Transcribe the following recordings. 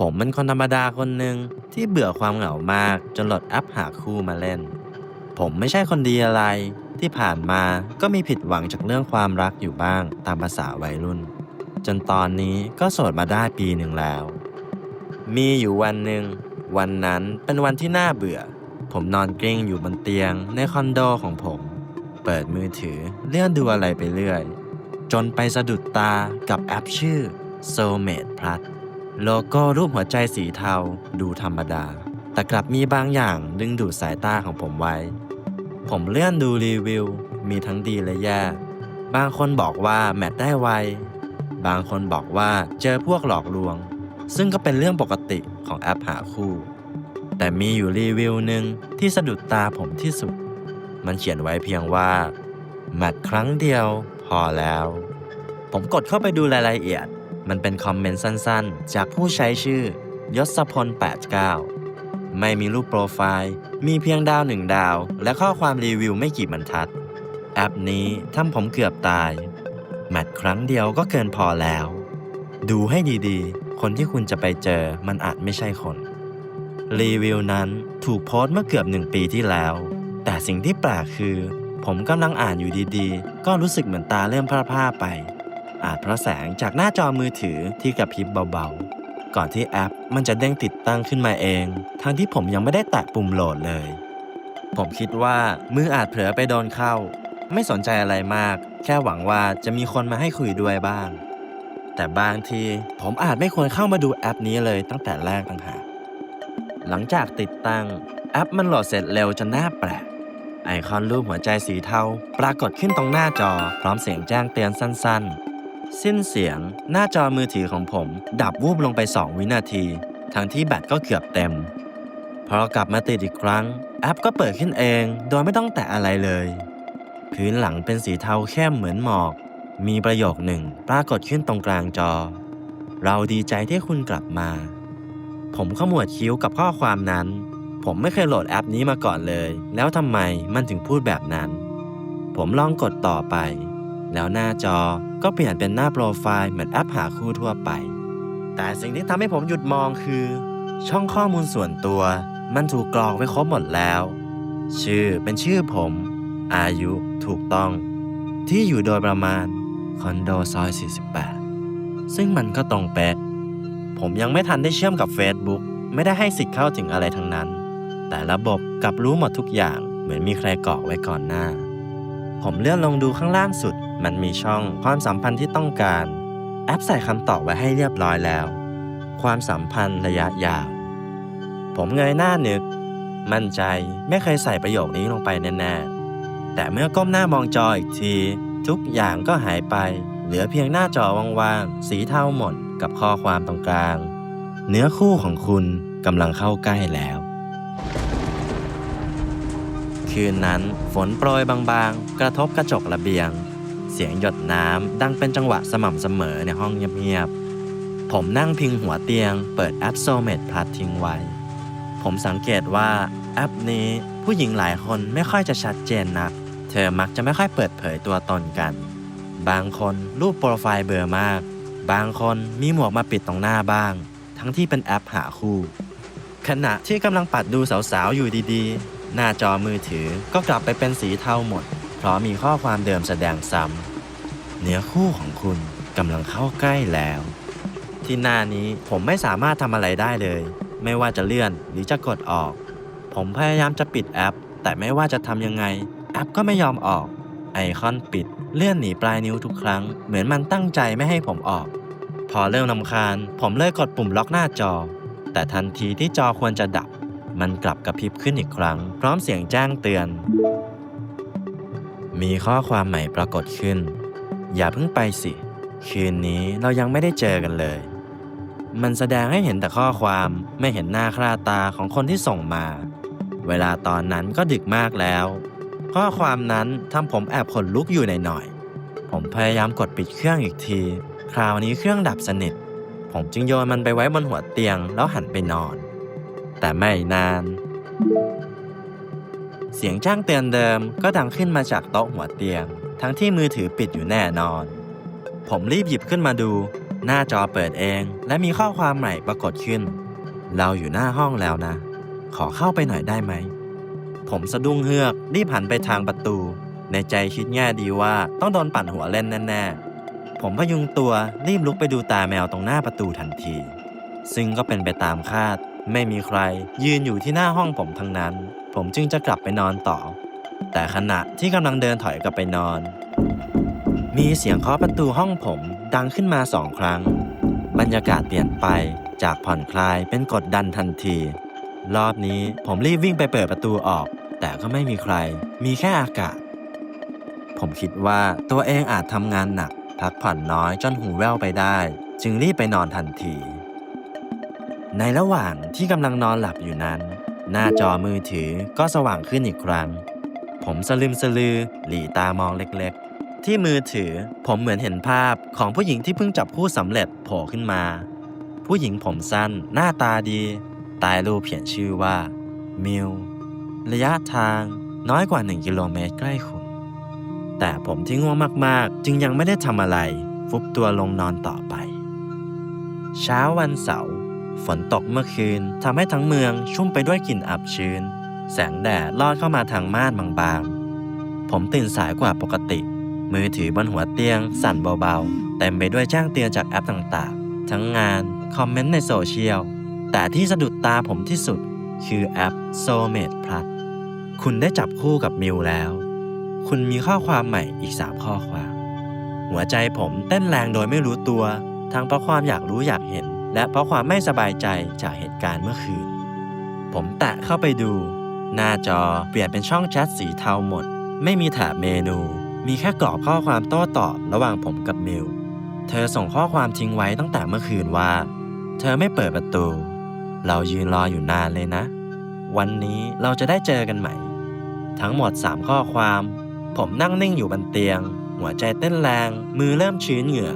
ผมเป็นคนธรรมดาคนหนึ่งที่เบื่อความเหงามากจนโหลดแอปหาคู่มาเล่น ผมไม่ใช่คนดีอะไร ที่ผ่านมาก็มีผิดหวังจากเรื่องความรักอยู่บ้างตามภาษาวัยรุ่น จนตอนนี้ก็โสดมาได้ปีหนึ่งแล้ว มีอยู่วันหนึ่ง วันนั้นเป็นวันที่น่าเบื่อ ผมนอนกลิ้งอยู่บนเตียงในคอนโดของผม เปิดมือถือเลื่อนดูอะไรไปเรื่อย จนไปสะดุดตากับแอปชื่อ Soulmate Plus โลโก้รูปหัวใจสีเทาดูธรรมดา แต่กลับมีบางอย่างดึงดูดสายตาของผมไว้ ผมเลื่อนดูรีวิว มีทั้งดีและแย่ บางคนบอกว่าแมทได้ไว บางคนบอกว่าเจอพวกหลอกลวง ซึ่งก็เป็นเรื่องปกติของแอปหาคู่ แต่มีอยู่รีวิวหนึ่งที่สะดุดตาผมที่สุด มันเขียนไว้เพียงว่าแมทครั้งเดียวพอแล้ว ผมกดเข้าไปดูรายละเอียด มันเป็นคอมเมนต์สั้นๆ จากผู้ใช้ชื่อยศพล 89 ไม่มีรูปโปรไฟล์ มีเพียงดาวหนึ่งดาว และข้อความรีวิวไม่กี่บรรทัด แอปนี้ทำผมเกือบตาย แมทครั้งเดียวก็เกินพอแล้ว ดูให้ดีๆ คนที่คุณจะไปเจอมันอาจไม่ใช่คน รีวิวนั้นถูกโพสต์เมื่อเกือบหนึ่งปีที่แล้ว แต่สิ่งที่แปลกคือ ผมกำลังอ่านอยู่ดีๆ ก็รู้สึกเหมือนตาเริ่มพร่าๆไป อาจเพราะแสงจากหน้าจอมือถือที่กระพริบเบาๆ ก่อนที่แอปมันจะเด้งติดตั้งขึ้นมาเอง ทั้งที่ผมยังไม่ได้แตะปุ่มโหลดเลย ผมคิดว่ามืออาจเผลอไปโดนเข้า ไม่สนใจอะไรมาก แค่หวังว่าจะมีคนมาให้คุยด้วยบ้าง แต่บางทีผมอาจไม่ควรเข้ามาดูแอปนี้เลยตั้งแต่แรกต่างหากหลังจากติดตั้งแอปมันโหลดเสร็จเร็วจนน่าแปลกไอคอนรูปหัวใจสีเทาปรากฏขึ้นตรงหน้าจอพร้อมเสียงแจ้งเตือนสั้นๆ สิ้นเสียง หน้าจอมือถือของผม ดับวูบลงไป 2 วินาที ทั้งที่แบตก็เกือบเต็ม พอกลับมาติดอีกครั้ง แอปก็เปิดขึ้นเอง โดยไม่ต้องแตะอะไรเลย พื้นหลังเป็นสีเทาเข้มเหมือนหมอก มีประโยคหนึ่งปรากฏขึ้นตรงกลางจอ เราดีใจที่คุณกลับมา ผมขมวดคิ้วกับข้อความนั้น ผมไม่เคยโหลดแอปนี้มาก่อนเลย แล้วทำไมมันถึงพูดแบบนั้น ผมลองกดต่อไป แล้วหน้าจอก็เปลี่ยนเป็นหน้าโปรไฟล์เหมือนแอปหาคู่ทั่วไป แต่สิ่งที่ทำให้ผมหยุดมองคือ ช่องข้อมูลส่วนตัว มันถูกกรอกไว้ครบหมดแล้ว ชื่อเป็นชื่อผม อายุถูกต้อง ที่อยู่โดยประมาณคอนโดซอย 48 ซึ่งมันก็ตรงเป๊ะ ผมยังไม่ทันได้เชื่อมกับ Facebook ไม่ได้ให้สิทธิ์เข้าถึงอะไรทั้งนั้น แต่ระบบกลับรู้หมดทุกอย่างเหมือนมีใครกรอกไว้ก่อนหน้า ผมเลื่อนลงดูข้างล่างสุด มันมีช่องความสัมพันธ์ที่ต้องการ แอปใส่คำตอบไว้ให้เรียบร้อยแล้ว ความสัมพันธ์ระยะยาว ผมเงยหน้านึก มั่นใจไม่เคยใส่ประโยคนี้ลงไปแน่ๆ แต่เมื่อก้มหน้ามองจออีกที ทุกอย่างก็หายไป เหลือเพียงหน้าจอว่างๆ สีเทาหมดกับข้อความตรงกลาง เนื้อคู่ของคุณกำลังเข้าใกล้แล้ว คืนนั้นฝนโปรยบางๆ กระทบกระจกระเบียง เสียงหยดน้ำดังเป็นจังหวะสม่ำเสมอในห้องเงียบๆ ผมนั่งพิงหัวเตียง เปิดแอปโซเม e พลัสทิ้งไว้ ผมสังเกตว่าแอปนี้ผู้หญิงหลายคนไม่ค่อยจะชัดเจนนัก เธอมักจะไม่ค่อยเปิดเผยตัวตนกัน บางคนรูปโปรไฟล์เบลอมาก บางคนมีหมวกมาปิดตรงหน้าบ้าง ทั้งที่เป็นแอปหาคู่ ขณะที่กำลังปัดดูสาวๆอยู่ดีๆ หน้าจอมือถือก็กลับไปเป็นสีเทาหมด เพราะมีข้อความเดิมแสดงซ้ำเนื้อคู่ของคุณกำลังเข้าใกล้แล้ว ที่หน้านี้ผมไม่สามารถทำอะไรได้เลย ไม่ว่าจะเลื่อนหรือจะกดออก ผมพยายามจะปิดแอป แต่ไม่ว่าจะทำยังไง แอปก็ไม่ยอมออก ไอคอนปิด เลื่อนหนีปลายนิ้วทุกครั้ง เหมือนมันตั้งใจไม่ให้ผมออก พอเริ่มนำคาญ ผมเลยกดปุ่มล็อกหน้าจอ แต่ทันทีที่จอควรจะดับ มันกลับกระพริบขึ้นอีกครั้ง พร้อมเสียงแจ้งเตือน มีข้อความใหม่ปรากฏขึ้น อย่าเพิ่งไปสิ คืนนี้เรายังไม่ได้เจอกันเลย มันแสดงให้เห็นแต่ข้อความไม่เห็นหน้าค่าตาของคนที่ส่งมา เวลาตอนนั้นก็ดึกมากแล้ว ข้อความนั้นทำผมแอบขนลุกอยู่หน่อยๆผมพยายามกดปิดเครื่องอีกที คราวนี้เครื่องดับสนิท ผมจึงโยนมันไปไว้บนหัวเตียงแล้วหันไปนอน แต่ไม่นาน เสียงจ้างเตือนเดิมก็ดังขึ้นมาจากโต๊ะหัวเตียง ทั้งที่มือถือปิดอยู่แน่นอน ผมรีบหยิบขึ้นมาดู หน้าจอเปิดเอง และมีข้อความใหม่ปรากฏขึ้น เราอยู่หน้าห้องแล้วนะ ขอเข้าไปหน่อยได้ไหม ผมสะดุ้งเฮือกรีบหันไปทางประตู ในใจคิดแง่ดีว่าต้องโดนปั่นหัวเล่นแน่ๆ ผมพยุงตัวรีบลุกไปดูตาแมวตรงหน้าประตูทันที ซึ่งก็เป็นไปตามคาด ไม่มีใคร ยืนอยู่ที่หน้าห้องผมทั้งนั้น ผมจึงจะกลับไปนอนต่อ แต่ขณะที่กำลังเดินถอยกลับไปนอน มีเสียงเคาะประตูห้องผมดังขึ้นมาสองครั้ง บรรยากาศเปลี่ยนไปจากผ่อนคลายเป็นกดดันทันที รอบนี้ผมรีบวิ่งไปเปิดประตูออก แต่ก็ไม่มีใคร มีแค่อากาศ ผมคิดว่าตัวเองอาจทำงานหนัก พักผ่อนน้อยจนหูแว่วไปได้ จึงรีบไปนอนทันที ในระหว่างที่กำลังนอนหลับอยู่นั้น หน้าจอมือถือก็สว่างขึ้นอีกครั้ง ผมสลึมสลือ หลีตามองเล็กๆ ที่มือถือผมเหมือนเห็นภาพของผู้หญิงที่เพิ่งจับคู่สำเร็จโผล่ขึ้นมา ผู้หญิงผมสั้น หน้าตาดี ตายรูปเขียนชื่อว่า มิวระยะทางน้อยกว่า 1 กิโลเมตรใกล้คุณ แต่ผมที่ง่วงมากๆ จึงยังไม่ได้ทำอะไร ฟุบตัวลงนอนต่อไป เช้าวันเสาร์ ฝนตกเมื่อคืนทำให้ทั้งเมืองชุ่มไปด้วยกลิ่นอับชื้น แสงแดดลอดเข้ามาทางม่านบางๆ ผมตื่นสายกว่าปกติ มือถือบนหัวเตียง สั่นเบาๆ เต็มไปด้วยแจ้งเตือนจากแอปต่างๆ ทั้งงาน คอมเมนต์ในโซเชียล แต่ที่สะดุดตาผมที่สุด คือแอป Soulmate Plus คุณได้จับคู่กับมิวแล้ว คุณมีข้อความใหม่อีก3ข้อความ หัวใจผมเต้นแรงโดยไม่รู้ตัว ทั้งเพราะความอยากรู้อยากเห็น และเพราะความไม่สบายใจจากเหตุการณ์เมื่อคืน ผมแตะเข้าไปดู หน้าจอเปลี่ยนเป็นช่องแชทสีเทาหมด ไม่มีแถบเมนู มีแค่กรอบข้อความโต้ตอบระหว่างผมกับมิว เธอส่งข้อความทิ้งไว้ตั้งแต่เมื่อคืนว่า เธอไม่เปิดประตู เรายืนรออยู่นานเลยนะ วันนี้เราจะได้เจอกันไหม ทั้งหมด 3 ข้อความ ผมนั่งนิ่งอยู่บนเตียง หัวใจเต้นแรง มือเริ่มชื้นเหงื่อ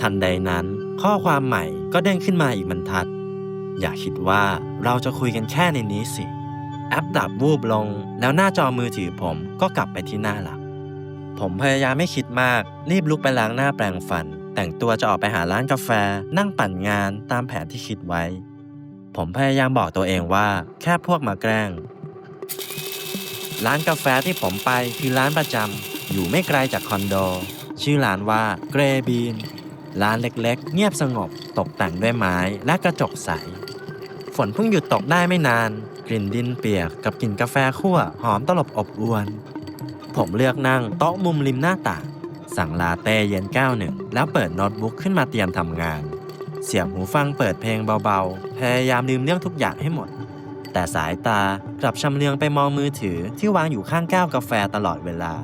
ทันใดนั้น ข้อความใหม่ ก็เด้งขึ้นมาอีกบรรทัด อย่าคิดว่าเราจะคุยกันแค่ในนี้สิ แอปดับวูบลง แล้วหน้าจอมือถือผมก็กลับไปที่หน้าหลัก ผมพยายามไม่คิดมากรีบลุกไปล้างหน้าแปรงฟัน แต่งตัวจะออกไปหาร้านกาแฟ นั่งปั่นงานตามแผนที่คิดไว้ ผมพยายามบอกตัวเองว่า แค่พวกมาแกล้ง ร้านกาแฟที่ผมไปคือร้านประจำอยู่ไม่ไกลจากคอนโด ชื่อร้านว่าเกรบีน ร้านเล็กๆ เงียบสงบตกแต่งด้วยไม้และกระจกใส ฝนเพิ่งหยุดตกได้ไม่นาน กลิ่นดินเปียกกับกลิ่นกาแฟคั่วหอมตลบอบอวน ผมเลือกนั่งโต๊ะมุมริมหน้าต่างสั่งลาเต้เย็นแก้วหนึ่งแล้วเปิดโน้ตบุ๊กขึ้นมาเตรียมทำงาน เสียบหูฟังเปิดเพลงเบาๆ พยายามลืมเรื่องทุกอย่างให้หมด แต่สายตากลับชำเลืองไปมองมือถือที่วางอยู่ข้างแก้วกาแฟตลอดเวลา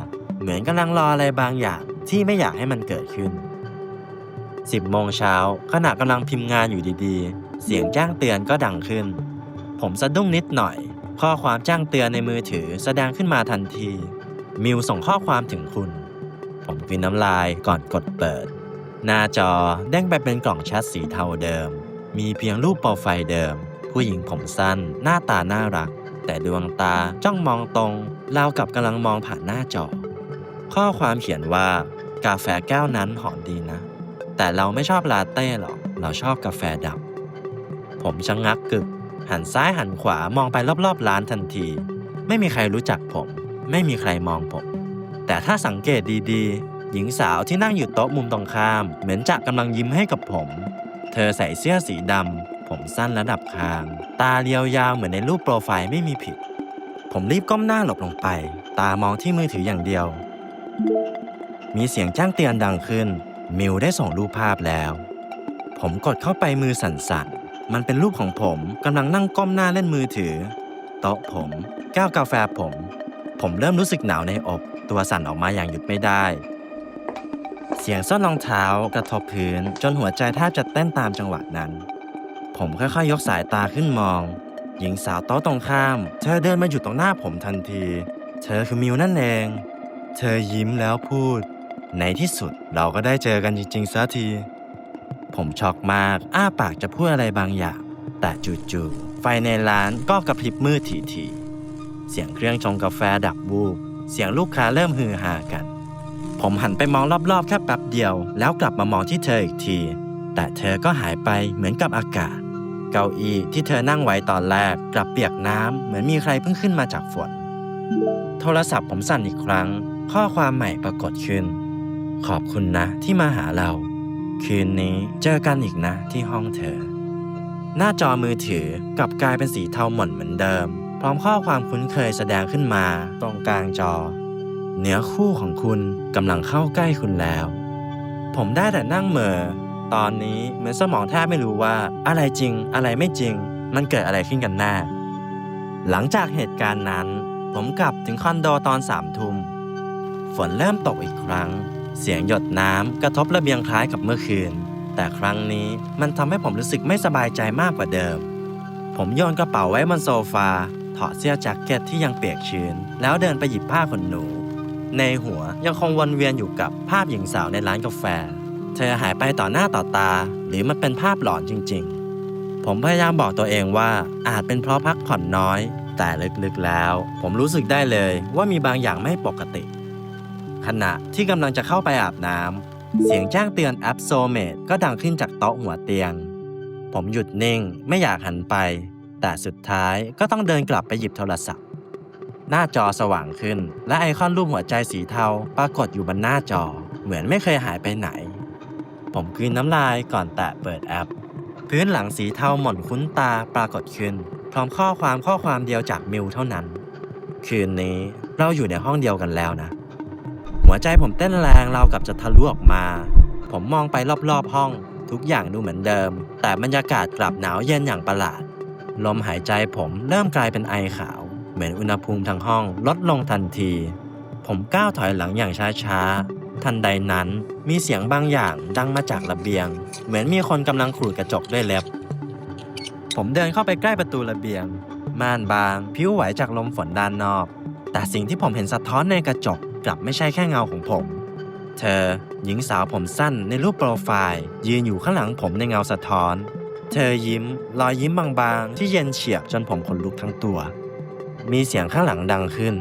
เหมือนกำลังรออะไรบางอย่างที่ไม่อยากให้มันเกิดขึ้น 10โมงเช้าขณะกำลังพิมพ์งานอยู่ดีๆ เสียงแจ้งเตือนก็ดังขึ้น ผมสะดุ้งนิดหน่อย ข้อความแจ้งเตือนในมือถือแสดงขึ้นมาทันที มิวส่งข้อความถึงคุณ ผมกลืนน้ำลายก่อนกดเปิด หน้าจอเด้งไปเป็นกล่องแชทสีเทาเดิม มีเพียงรูปโปรไฟล์เดิม ผู้หญิงผมสั้น หน้าตาน่ารัก แต่ดวงตาจ้องมองตรงราวกับกำลังมองผ่านหน้าจอ ข้อความเขียนว่ากาแฟแก้วนั้นหอมดีนะ แต่เราไม่ชอบลาเต้หรอก เราชอบกาแฟดำผมชะงงักกึก หันซ้ายหันขวามองไปรอบๆร้านทันที ไม่มีใครรู้จักผม ไม่มีใครมองผม แต่ถ้าสังเกตดีๆ หญิงสาวที่นั่งอยู่โต๊ะมุมตรงข้าม เหมือนจะกำลังยิ้มให้กับผม เธอใส่เสื้อสีดำผมสั้นระดับคาง ตาเรียวยาวเหมือนในรูปโปรไฟล์ไม่มีผิด ผมรีบก้มหน้าหลบลงไป ตามองที่มือถืออย่างเดียว มีเสียงแจ้งเตือนดังขึ้น มิวได้ส่งรูปภาพแล้ว ผมกดเข้าไปมือสั่นๆ มันเป็นรูปของผมกำลังนั่งก้มหน้าเล่นมือถือ โต๊ะผม แก้วกาแฟผม ผมเริ่มรู้สึกหนาวในอก ตัวสั่นออกมาอย่างหยุดไม่ได้ เสียงส้นรองเท้ากระทบพื้นจนหัวใจแทบจะเต้นตามจังหวะนั้น ผมค่อยๆยกสายตาขึ้นมอง หญิงสาวโต๊ะตรงข้าม เธอเดินมาหยุดตรงหน้าผมทันที เธอคือมิวนั่นเอง เธอยิ้มแล้วพูด ในที่สุดเราก็ได้เจอกันจริงๆสักที ผมช็อกมาก อ้าปากจะพูดอะไรบางอย่าง แต่จู่ๆไฟในร้านก็กระพริบมืดถี่ๆเสียงเครื่องชงกาแฟดับวูบเสียงลูกค้าเริ่มฮือฮากันผผมหันไปมองรอบๆแค่แป๊บเดียว แล้วกลับมามองที่เธออีกที แต่เธอก็หายไปเหมือนกับอากาศ เก้าอี้ที่เธอนั่งไว้ตอนแรกกลับเปียกน้ำเหมือนมีใครเพิ่งขึ้นมาจากฝน โทรศัพท์ผมสั่นอีกครั้ง ข้อความใหม่ปรากฏขึ้น ขอบคุณนะที่มาหาเรา คืนนี้เจอกันอีกนะที่ห้องเธอ หน้าจอมือถือกลับกลายเป็นสีเทาหม่นเหมือนเดิม พร้อมข้อความคุ้นเคยแสดงขึ้นมาตรงกลางจอ เนื้อคู่ของคุณกำลังเข้าใกล้คุณแล้ว ผมได้แต่นั่งเหม่อตอนนี้เหมือนสมองแทบไม่รู้ว่าอะไรจริงอะไรไม่จริง มันเกิดอะไรขึ้นกันแน่หลังจากเหตุการณ์นั้น ผมกลับถึงคอนโดตอนสามทุ่มฝนเริ่มตกอีกครั้ง เสียงหยดน้ำกระทบระเบียงคล้ายกับเมื่อคืน แต่ครั้งนี้มันทำให้ผมรู้สึกไม่สบายใจมากกว่าเดิม ผมโยนกระเป๋าไว้บนโซฟา ถอดเสื้อแจ็คเก็ตที่ยังเปียกชื้น แล้วเดินไปหยิบผ้าขนหนู ในหัวยังคงวนเวียนอยู่กับภาพหญิงสาวในร้านกาแฟ เธอหายไปต่อหน้าต่อตา หรือมันเป็นภาพหลอนจริง ๆ ผมพยายามบอกตัวเองว่าอาจเป็นเพราะพักผ่อนน้อย แต่ลึกๆแล้ว ผมรู้สึกได้เลยว่ามีบางอย่างไม่ปกติ ขณะที่กำลังจะเข้าไปอาบน้ำเสียงแจ้งเตือนแอปโซเมดก็ดังขึ้นจากโต๊ะหัวเตียง ผมหยุดนิ่งไม่อยากหันไป แต่สุดท้ายก็ต้องเดินกลับไปหยิบโทรศัพท์ หน้าจอสว่างขึ้น และไอคอนรูปหัวใจสีเทาปรากฏอยู่บนหน้าจอ เหมือนไม่เคยหายไปไหน ผมกลืนน้ำลายก่อนแตะเปิดแอป พื้นหลังสีเทาหม่นคุ้นตาปรากฏขึ้น พร้อมข้อความข้อความเดียวจากมิวเท่านั้น คืนนี้เราอยู่ในห้องเดียวกันแล้วนะ หัวใจผมเต้นแรงเราวกับจะทะลุออกมา ผมมองไปรอบๆห้อง ทุกอย่างดูเหมือนเดิม แต่บรรยากาศกลับหนาวเย็นอย่างประหลาด ลมหายใจผมเริ่มกลายเป็นไอขาว เหมือนอุณหภูมิทั้งห้องลดลงทันที ผมก้าวถอยหลังอย่างช้าๆ ทันใดนั้นมีเสียงบางอย่างดังมาจากระเบียง เหมือนมีคนกำลังขูดกระจกด้วยเล็บ ผมเดินเข้าไปใกล้ประตูระเบียงม่านบาง ผิวไหวจากลมฝนด้านนอก แต่สิ่งที่ผมเห็นสะท้อนในกระจก กลับไม่ใช่แค่เงาของผม เธอหญิงสาวผมสั้นในรูปโปรไฟล์ยืนอยู่ข้างหลังผมในเงาสะท้อน เธอยิ้ม รอยยิ้มบางๆ ที่เย็นเฉียบจนผมขนลุกทั้งตัว มีเสียงข้างหลังดังขึ้น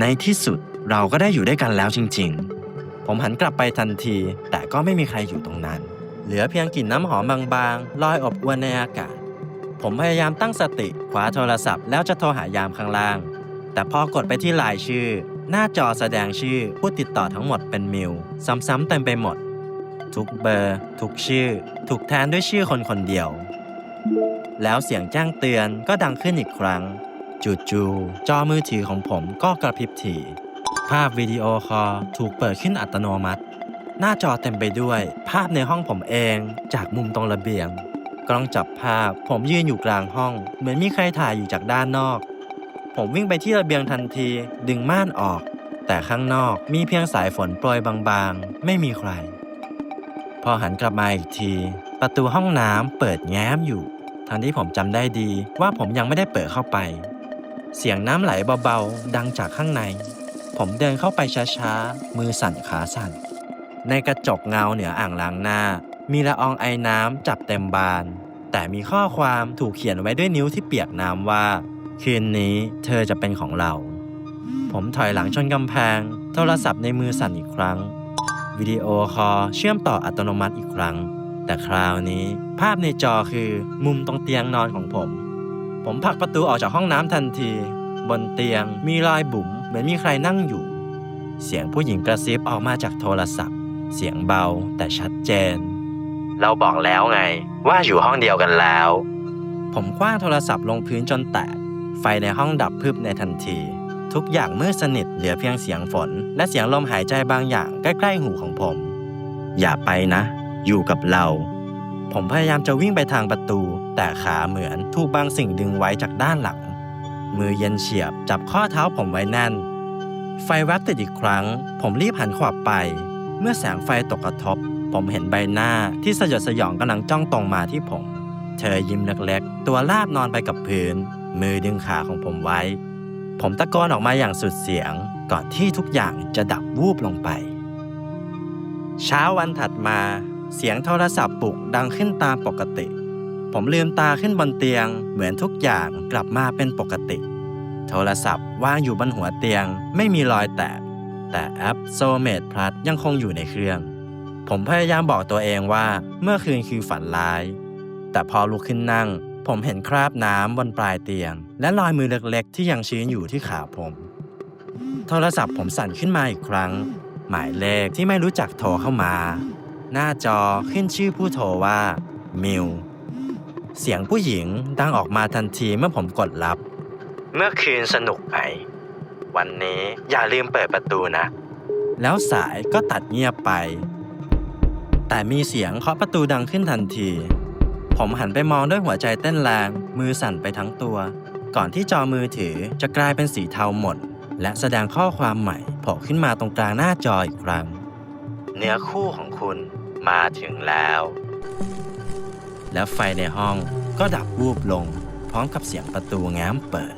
ในที่สุดเราก็ได้อยู่ด้วยกันแล้วจริง ๆ ผมหันกลับไปทันที แต่ก็ไม่มีใครอยู่ตรงนั้น เหลือเพียงกลิ่นน้ำหอมบางๆลอยอบอวนในอากาศ ผมพยายามตั้งสติคว้าโทรศัพท์แล้วจะโทรหายามข้างล่าง แต่พอกดไปที่ลายชื่อ หน้าจอแสดงชื่อผู้ติดต่อทั้งหมดเป็นมิวซ้ำๆเต็มไปหมด ทุกเบอร์ ทุกชื่อ ถูกแทนด้วยชื่อคนคนเดียว แล้วเสียงแจ้งเตือนก็ดังขึ้นอีกครั้ง จู่ๆจอมือถือของผมก็กระพริบถี่ภาพวิดีโอคอลถูกเปิดขึ้นอัตโนมัติ หน้าจอเต็มไปด้วย ภาพในห้องผมเองจากมุมตรงระเบียง กล้องจับภาพผมยืนอยู่กลางห้อง เหมือนมีใครถ่ายอยู่จากด้านนอก ผมวิ่งไปที่ระเบียงทันที ดึงม่านออก แต่ข้างนอกมีเพียงสายฝนโปรยบางๆ ไม่มีใคร พอหันกลับมาอีกที ประตูห้องน้ำเปิดแง้มอยู่ทั้งที่ผมจำได้ดีว่าผมยังไม่ได้เปิดเข้าไป เสียงน้ำไหลเบาๆ ดังจากข้างใน ผมเดินเข้าไปช้าๆ มือสั่นขาสั่น ในกระจกเงาเหนืออ่างล้างหน้า มีละอองไอน้ำจับเต็มบาน แต่มีข้อความถูกเขียนไว้ด้วยนิ้วที่เปียกน้ำว่า คืนนี้เธอจะเป็นของเรา ผมถอยหลังชนกำแพง โทรศัพท์ในมือสั่นอีกครั้ง วิดีโอคอลเชื่อมต่ออัตโนมัติอีกครั้ง แต่คราวนี้ภาพในจอคือมุมตรงเตียงนอนของผม ผมผลักประตูออกจากห้องน้ำทันที บนเตียงมีรอยบุ๋มเหมือนมีใครนั่งอยู่ เสียงผู้หญิงกระซิบออกมาจากโทรศัพท์ เสียงเบาแต่ชัดเจน เราบอกแล้วไงว่าอยู่ห้องเดียวกันแล้ว ผมคว้างโทรศัพท์ลงพื้นจนแตก ไฟในห้องดับพึบในทันที ทุกอย่างมืดสนิทเหลือเพียงเสียงฝน และเสียงลมหายใจบางอย่างใกล้ๆหูของผม อย่าไปนะ อยู่กับเรา ผมพยายามจะวิ่งไปทางประตู แต่ขาเหมือนถูกบางสิ่งดึงไว้จากด้านหลัง มือเย็นเฉียบจับข้อเท้าผมไว้แน่น ไฟแวบติดอีกครั้ง ผมรีบหันขวับไป เมื่อแสงไฟตกกระทบ ผมเห็นใบหน้าที่สยดสยองกำลังจ้องตรงมาที่ผม เธอยิ้มเล็กๆ ตัวลาบนอนไปกับพื้น มือดึงขาของผมไว้ ผมตะโกนออกมาอย่างสุดเสียงก่อนที่ทุกอย่างจะดับวูบลงไป เช้าวันถัดมา เสียงโทรศัพท์ปลุกดังขึ้นตามปกติ ผมลืมตาขึ้นบนเตียง เหมือนทุกอย่างกลับมาเป็นปกติ โทรศัพท์วางอยู่บนหัวเตียงไม่มีรอยแตก แต่แอป Soulmate Plus ยังคงอยู่ในเครื่อง ผมพยายามบอกตัวเองว่าเมื่อคืนคือฝันร้าย แต่พอลุกขึ้นนั่ง ผมเห็นคราบน้ำบนปลายเตียง และรอยมือเล็กๆ ที่ยังชื้นอยู่ที่ขาผม โทรศัพท์ผมสั่นขึ้นมาอีกครั้ง หมายเลขที่ไม่รู้จักโทรเข้ามา หน้าจอขึ้นชื่อผู้โทรว่า มิวเสียงผู้หญิงดังออกมาทันทีเมื่อผมกดรับ เมื่อคืนสนุกไหม วันนี้อย่าลืมเปิดประตูนะ แล้วสายก็ตัดเงียบไป แต่มีเสียงเคาะประตูดังขึ้นทันที ผมหันไปมองด้วยหัวใจเต้นแรง มือสั่นไปทั้งตัว ก่อนที่จอมือถือจะกลายเป็นสีเทาหมด และแสดงข้อความใหม่โผล่ขึ้นมาตรงกลางหน้าจออีกครั้ง เนื้อคู่ของคุณมาถึงแล้ว แล้วไฟในห้องก็ดับวูบลง พร้อมกับเสียงประตูแง้มเปิด